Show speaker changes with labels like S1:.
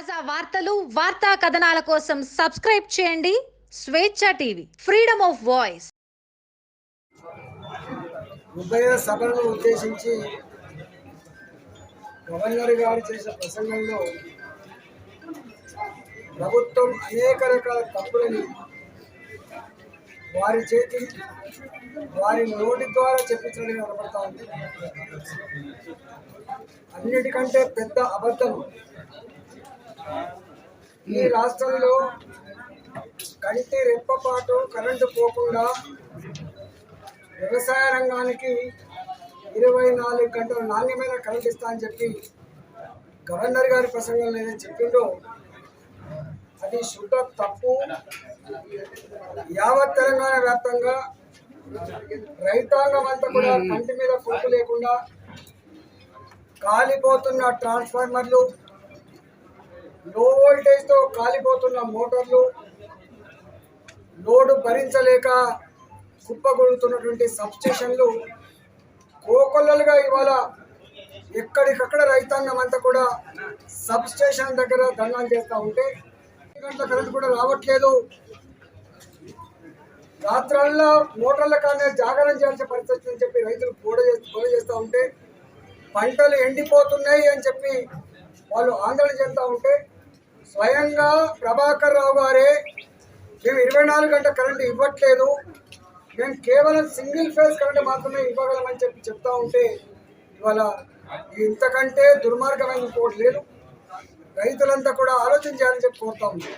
S1: తాజా వార్తలు వార్తా కథనాల కోసం సబ్స్క్రైబ్ చేయండి. స్వేచ్ఛ టీవీ ఫ్రీడమ్ ఆఫ్ వాయిస్.
S2: ఉభయ సభలను ఉద్దేశించి గవర్నర్ గారు చేసిన ప్రసంగంలో ప్రభుత్వం అనేక రకాల తప్పులని వారి చేతి వారి నోటి ద్వారా చెప్పించడం కనబడతా ఉంది. అన్నిటికంటే పెద్ద అబద్ధం ఈ రాష్ట్రంలో కంటి రెప్పపాటు కరెంటు పోకుండా వ్యవసాయ రంగానికి ఇరవై నాలుగు గంటల నాణ్యమైన కరెంట్ ఇస్తా అని చెప్పి గవర్నర్ గారి ప్రసంగంలో ఏదైతే చెప్పిండో అది శుద్ధ తప్పు. యావత్ తెలంగాణ వ్యాప్తంగా రైతాంగం అంతా కూడా కంటి మీద పొట్టు లేకుండా కాలిపోతున్న ట్రాన్స్ఫార్మర్లు లో వోల్టేజ్తో కాలిపోతున్న మోటార్లు లోడు భరించలేక కుప్పగొడుతున్నటువంటి సబ్స్టేషన్లు కోకొల్లలుగా ఇవాళ ఎక్కడికక్కడ రైతాంగం అంతా కూడా సబ్స్టేషన్ దగ్గర దండాలు చేస్తూ ఉంటే గంటల కరెంట్ కూడా రావట్లేదు. రాత్రల్లో మోటార్ల కానీ జాగరణ చేయాల్సిన పరిస్థితి అని చెప్పి రైతులు కూడా చేస్తూ గోడ చేస్తూ ఉంటే పంటలు ఎండిపోతున్నాయి అని చెప్పి వాళ్ళు ఆందోళన చేస్తూ ఉంటే స్వయంగా ప్రభాకర్ రావు గారే మేము ఇరవై నాలుగు గంటల కరెంటు ఇవ్వట్లేదు. మేము కేవలం సింగిల్ ఫేజ్ కరెంటు మాత్రమే ఇవ్వగలమని చెప్పి చెప్తా ఉంటే ఇవాళ ఇంతకంటే దుర్మార్గమైన ఇంకోటి లేదు. రైతులంతా కూడా ఆలోచించాలని చెప్పి కోరుతా ఉంది